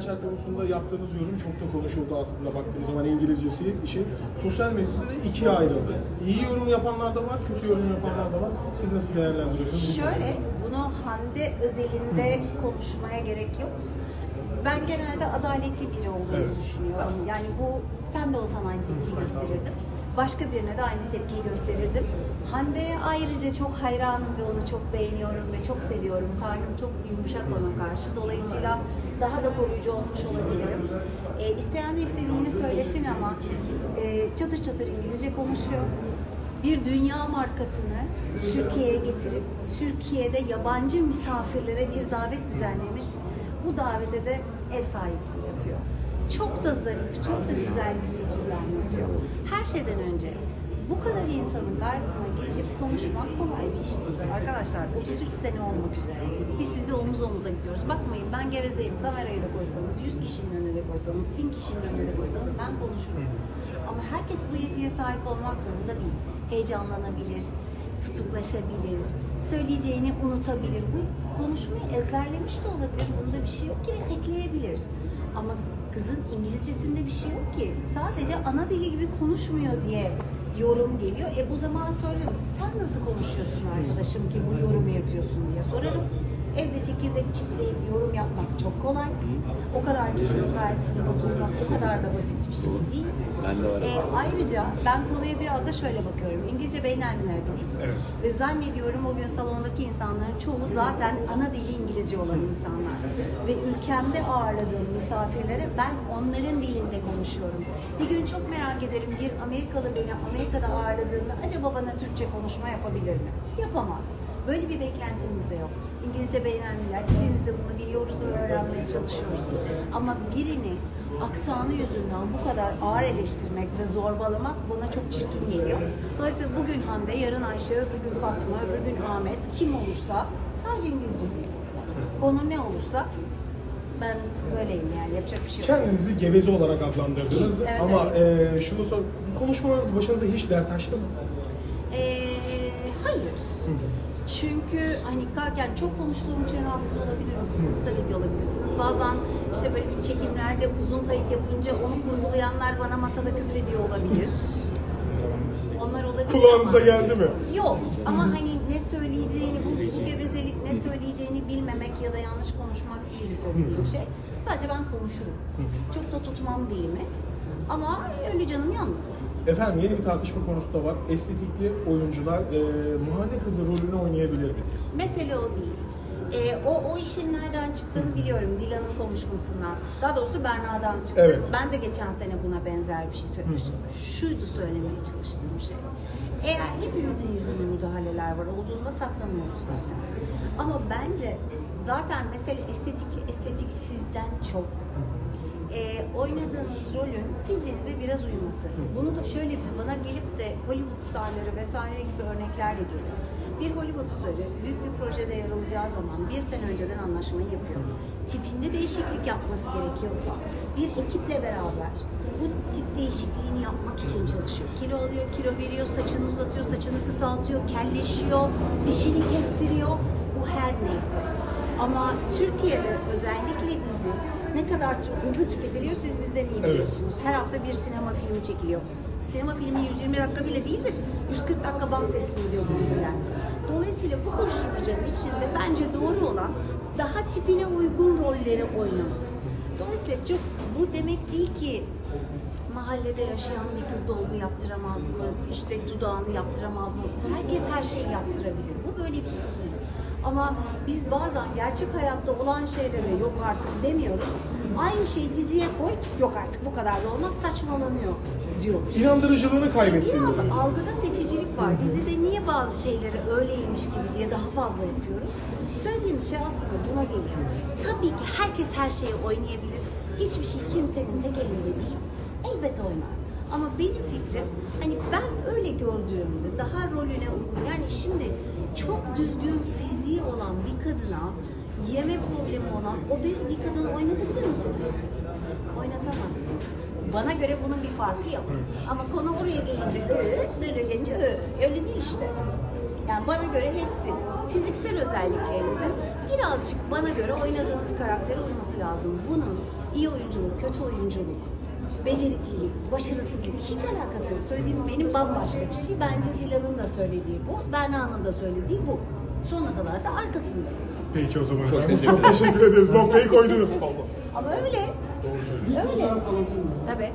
Erçel konusunda yaptığınız yorum çok da konuşuldu aslında baktığımız zaman İngilizcesi işi. Sosyal medyada ikiye ayrıldı. İyi yorum yapanlar da var, kötü yorum yapanlar da var. Siz nasıl değerlendiriyorsunuz? Şöyle, bunu Hande özelinde konuşmaya gerek yok. Ben genelde adaletli biri olduğunu Evet. düşünüyorum. Yani bu, sen de olsan aynı tepkiyi gösterirdin. Başka birine de aynı tepkiyi gösterirdim. Hande'ye ayrıca çok hayranım ve onu çok beğeniyorum ve çok seviyorum. Karnım çok yumuşak ona karşı. Dolayısıyla daha da koruyucu olmuş olabilirim. E, isteyen de istediğini söylesin ama e, çatır çatır İngilizce konuşuyor bir dünya markasını Türkiye'ye getirip Türkiye'de yabancı misafirlere bir davet düzenlemiş. Bu davete de ev sahipliği yapıyor. Çok da zarif, çok da güzel bir şekilde anlatıyor. Her şeyden önce bu kadar insanın karşısına geçip konuşmak kolay bir iş değil. Arkadaşlar 33 sene olmak üzere. Biz sizi omuz omuza gidiyoruz. Bakmayın ben gevezeyim. Kamerayı da koysanız, 100 kişinin önüne de koysanız, 1000 kişinin önüne de koysanız ben konuşurum. Ama herkes bu yetiye sahip olmak zorunda değil. Heyecanlanabilir, tutuklaşabilir, söyleyeceğini unutabilir. Bu konuşmayı ezberlemiş de olabilir. Bunda bir şey yok ki ve tekleyebilir. Ama kızın İngilizcesinde bir şey yok ki. Sadece ana dili gibi konuşmuyor diye yorum geliyor. E bu zaman sorarım sen nasıl konuşuyorsun arkadaşım ki bu yorumu yapıyorsun diye sorarım. Evde çekirdek çitleyip yorum yapmak çok kolay. O kadar kişinin karşısında durmak o kadar da basit bir şey değil. Ben de var. E, ayrıca ben konuya biraz da şöyle bakıyorum. İngilizce beynelmiler bir dil. Evet. Ve zannediyorum o gün salondaki insanların çoğu zaten ana dili İngilizce olan insanlar. Ve ülkemde ağırladığım misafirlere ben onların dilinde konuşuyorum. Bir gün çok merak ederim bir Amerikalı beni Amerika'da ağırladığında acaba bana Türkçe konuşma yapabilir mi? Yapamaz. Böyle bir beklentimiz de yok. İngilizce beğenenler, hepimiz de bunu biliyoruz ve öğrenmeye çalışıyoruz. Ama birini aksanı yüzünden bu kadar ağır eleştirmek ve zorbalamak bana çok çirkin geliyor. Dolayısıyla bugün Hande, yarın Ayşe, öbür gün Fatma, öbür gün Ahmet, kim olursa sadece İngilizce değil. Konu ne olursa ben böyleyim yani yapacak bir şey yok. Kendinizi geveze olarak adlandırdınız Evet, ama eee şunu sor, konuşmanız başınıza hiç dert açtı mı? Ee, hayır. Çünkü hani kalken çok konuştuğum için rahatsız olabilir misiniz? Tabii ki olabilirsiniz. Bazen işte böyle bir çekimlerde uzun kayıt yapınca onu kurgulayanlar bana masada küfrediyor olabilir. Onlar olabilir Kulağınıza ama- geldi mi? Yok ama hani ne söyleyeceğini, bu, bu gevezelik ne söyleyeceğini bilmemek ya da yanlış konuşmak değil söylediğim şey. Sadece ben konuşurum. Çok da tutmam dilimi. Ama öyle canım yanmadı. Efendim yeni bir tartışma konusu da var. Estetikli oyuncular eee mahalle kızı rolünü oynayabilir mi? Mesele o değil. Ee, o, o işin nereden çıktığını biliyorum Dilan'ın konuşmasından. Daha doğrusu Berna'dan çıktı. Evet. Ben de geçen sene buna benzer bir şey söylemiştim. Şuydu söylemeye çalıştığım şey. Eğer hepimizin yüzünde müdahaleler var olduğunda saklamıyoruz zaten. Ama bence zaten mesele estetikli estetiksizden çok e, oynadığınız rolün fiziğinize biraz uyması. Bunu da şöyle bir bana gelip de Hollywood starları vesaire gibi örneklerle geliyor. Bir Hollywood starı büyük bir projede yer alacağı zaman bir sene önceden anlaşmayı yapıyor. Tipinde değişiklik yapması gerekiyorsa bir ekiple beraber bu tip değişikliğini yapmak için çalışıyor. Kilo alıyor, kilo veriyor, saçını uzatıyor, saçını kısaltıyor, kelleşiyor, dişini kestiriyor. Ama Türkiye'de özellikle dizi ne kadar tü- hızlı tüketiliyor siz bizden iyi Evet. biliyorsunuz. Her hafta bir sinema filmi çekiliyor. Sinema filmi 120 dakika bile değildir. 140 dakika band teslim ediyor bu diziler. Dolayısıyla bu koşturmacanın içinde bence doğru olan daha tipine uygun rolleri oynamak. Dolayısıyla çok bu demek değil ki mahallede yaşayan bir kız dolgu yaptıramaz mı? İşte dudağını yaptıramaz mı? Herkes her şeyi yaptırabilir. Bu böyle bir şey. Ama biz bazen gerçek hayatta olan şeylere yok artık demiyoruz. Aynı şeyi diziye koy, yok artık bu kadar da olmaz saçmalanıyor diyoruz. İnandırıcılığını kaybettiğiniz Biraz algıda seçicilik var. Dizide niye bazı şeyleri öyleymiş gibi diye daha fazla yapıyoruz? Söylediğimiz şey aslında buna geliyor. Tabii ki herkes her şeyi oynayabilir. Hiçbir şey kimsenin tek elinde değil. Elbet oynar. Ama benim fikrim hani ben öyle gördüğümde daha rolüne uygun. Yani şimdi çok düzgün fiziği olan bir kadına yeme problemi olan obez bir kadını oynatabilir misiniz? Oynatamazsınız. Bana göre bunun bir farkı yok. Ama konu oraya gelince ö, böyle gelince ö. Öyle değil işte. Yani bana göre hepsi fiziksel özelliklerinizin birazcık bana göre oynadığınız karaktere uyması lazım. Bunun iyi oyunculuk, kötü oyunculuk, beceriklilik, başarısızlık hiç alakası yok. Söylediğim benim bambaşka bir şey. Bence Dilan'ın da söylediği bu, Berna'nın da söylediği bu. Sonuna kadar da arkasındayız. Peki o zaman. Çok teşekkür Çok teşekkür ederiz. Noktayı koydunuz. Ama öyle. Doğru söylüyorsun. Öyle. Tabii.